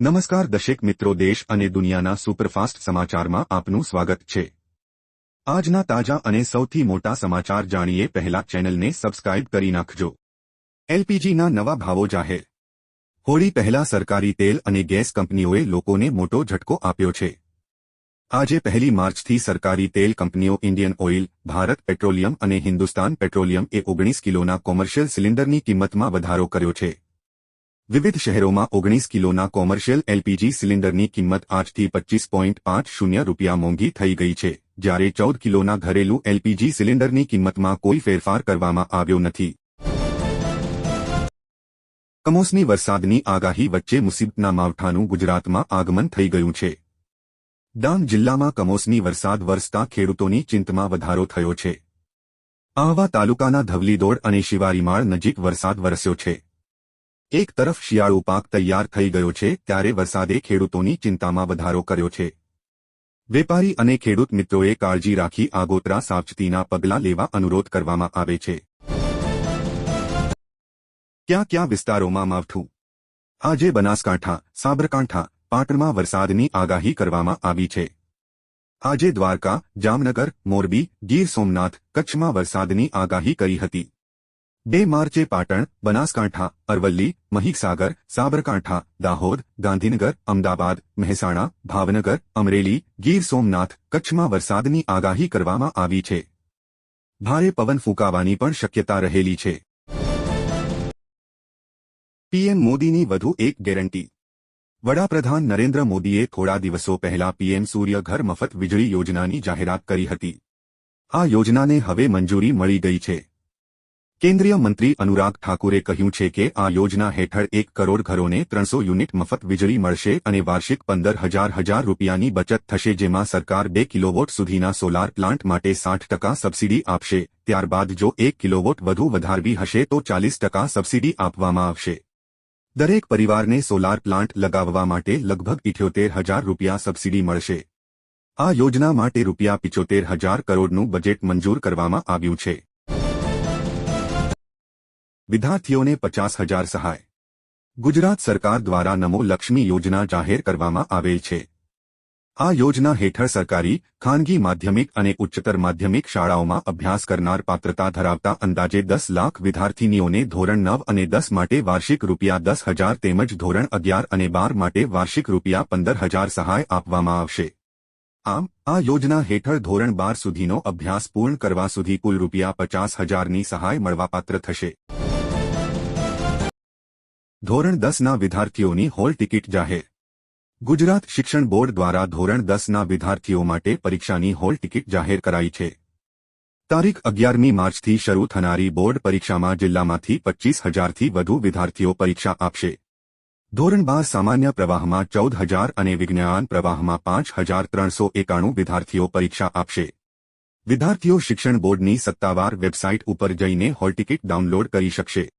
નમસ્કાર દશેક મિત્રો, દેશ અને દુનિયાના સુપરફાસ્ટ સમાચારમાં આપનું સ્વાગત છે. આજના તાજા અને સૌથી મોટા સમાચાર જાણીએ પહેલા ચેનલને સબસ્ક્રાઇબ કરી નાખજો. એલપીજીના નવા ભાવો જાહેર. હોળી પહેલા સરકારી તેલ અને ગેસ કંપનીઓએ લોકોને મોટો ઝટકો આપ્યો છે. આજે પહેલી માર્ચથી સરકારી તેલ કંપનીઓ ઇન્ડિયન ઓઇલ, ભારત પેટ્રોલિયમ અને હિન્દુસ્તાન પેટ્રોલિયમ એ ઓગણીસ કિલોના કોમર્શિયલ સિલિન્ડરની કિંમતમાં વધારો કર્યો છે. વિવિધ શહેરોમાં ઓગણીસ કિલોના કોમર્શિયલ એલપીજી સિલિન્ડરની કિંમત આજથી પચીસ પોઈન્ટ પાંચ શૂન્ય રૂપિયા મોંઘી થઈ ગઈ છે. જ્યારે ચૌદ કિલોના ઘરેલું એલપીજી સિલિન્ડરની કિંમતમાં કોઈ ફેરફાર કરવામાં આવ્યો નથી. કમોસમી વરસાદની આગાહી વચ્ચે મુસીબતના માવઠાનું ગુજરાતમાં આગમન થઈ ગયું છે. ડાંગ જિલ્લામાં કમોસમી વરસાદ વરસતા ખેડૂતોની ચિંતમાં વધારો થયો છે. આહવા તાલુકાના ધવલીદોડ અને શિવારીમાળ નજીક વરસાદ વરસ્યો છે. એક તરફ શિયાળુ પાક તૈયાર થઈ ગયો છે, ત્યારે વરસાદે ખેડૂતોની ચિંતામાં વધારો કર્યો છે. વેપારી અને ખેડૂત મિત્રોએ કાળજી રાખી આગોતરા સાવચેતીના પગલાં લેવા અનુરોધ કરવામાં આવે છે. ક્યાં ક્યાં વિસ્તારોમાં માવઠું? આજે બનાસકાંઠા, સાબરકાંઠા, પાટણમાં વરસાદની આગાહી કરવામાં આવી છે. આજે દ્વારકા, જામનગર, મોરબી, ગીર સોમનાથ કચ્છમાં વરસાદની આગાહી કરી હતી. બે માર્ચે પાટણ, બનાસકાંઠા, અરવલ્લી, મહીસાગર, સાબરકાંઠા, દાહોદ, ગાંધીનગર, અમદાવાદ, મહેસાણા, ભાવનગર, અમરેલી, ગીર સોમનાથ કચ્છમાં વરસાદની આગાહી કરવામાં આવી છે. ભારે પવન ફૂંકાવાની પણ શક્યતા રહેલી છે. પીએમ મોદીની વધુ એક ગેરંટી. વડાપ્રધાન નરેન્દ્ર મોદીએ થોડા દિવસો પહેલા પીએમ સૂર્યઘર મફત વીજળી યોજનાની જાહેરાત કરી હતી. આ યોજનાને હવે મંજૂરી મળી ગઈ છે. કેન્દ્રીય મંત્રી અનુરાગ ઠાકુરે કહ્યું છે કે આ યોજના હેઠળ એક કરોડ ઘરોને ત્રણસો યુનિટ મફત વીજળી મળશે અને વાર્ષિક પંદર હજાર હજાર રૂપિયાની બચત થશે જેમાં સરકાર બે કિલોવોટ સુધીના સોલાર પ્લાન્ટ માટે સાઠ ટકા સબસિડી આપશે. ત્યારબાદ જો એક કિલોવોટ વધુ વધારવી હશે તો ચાલીસ ટકા સબસિડી આપવામાં આવશે. દરેક પરિવારને સોલાર પ્લાન્ટ લગાવવા માટે લગભગ ઇઠ્યોતેર હજાર રૂપિયા સબસિડી મળશે. આ યોજના માટે રૂપિયા પિચોતેર હજાર કરોડનું બજેટ મંજૂર કરવામાં આવ્યું છે. વિદ્યાર્થીઓને પચાસ હજાર સહાય. ગુજરાત સરકાર દ્વારા નમો લક્ષ્મી યોજના જાહેર કરવામાં આવેલ છે. આ યોજના હેઠળ સરકારી, ખાનગી માધ્યમિક અને ઉચ્ચતર માધ્યમિક શાળાઓમાં અભ્યાસ કરનાર પાત્રતા ધરાવતા અંદાજે દસ લાખ વિદ્યાર્થીનીઓને ધોરણ નવ અને દસ માટે વાર્ષિક રૂપિયા દસ હજાર તેમજ ધોરણ અગિયાર અને બાર માટે વાર્ષિક રૂપિયા પંદર હજાર સહાય આપવામાં આવશે. આમ, આ યોજના હેઠળ ધોરણ બાર સુધીનો અભ્યાસ પૂર્ણ કરવા સુધી કુલ રૂપિયા પચાસ હજારની સહાય મળવાપાત્ર થશે. ધોરણ દસના વિદ્યાર્થીઓની હોલ ટિકિટ જાહેર. ગુજરાત શિક્ષણ બોર્ડ દ્વારા ધોરણ દસના વિદ્યાર્થીઓ માટે પરીક્ષાની હોલ ટિકિટ જાહેર કરાઈ છે. તારીખ અગિયારમી માર્ચથી શરૂ થનારી બોર્ડ પરીક્ષામાં જિલ્લામાંથી પચ્ચીસ હજારથી વધુ વિદ્યાર્થીઓ પરીક્ષા આપશે. ધોરણ બાર સામાન્ય પ્રવાહમાં ચૌદ હજાર અને વિજ્ઞાન પ્રવાહમાં પાંચ હજાર ત્રણસો એકાણું વિદ્યાર્થીઓ પરીક્ષા આપશે. વિદ્યાર્થીઓ શિક્ષણ બોર્ડની સત્તાવાર વેબસાઇટ ઉપર જઈને હોલ ટિકિટ ડાઉનલોડ કરી શકશે.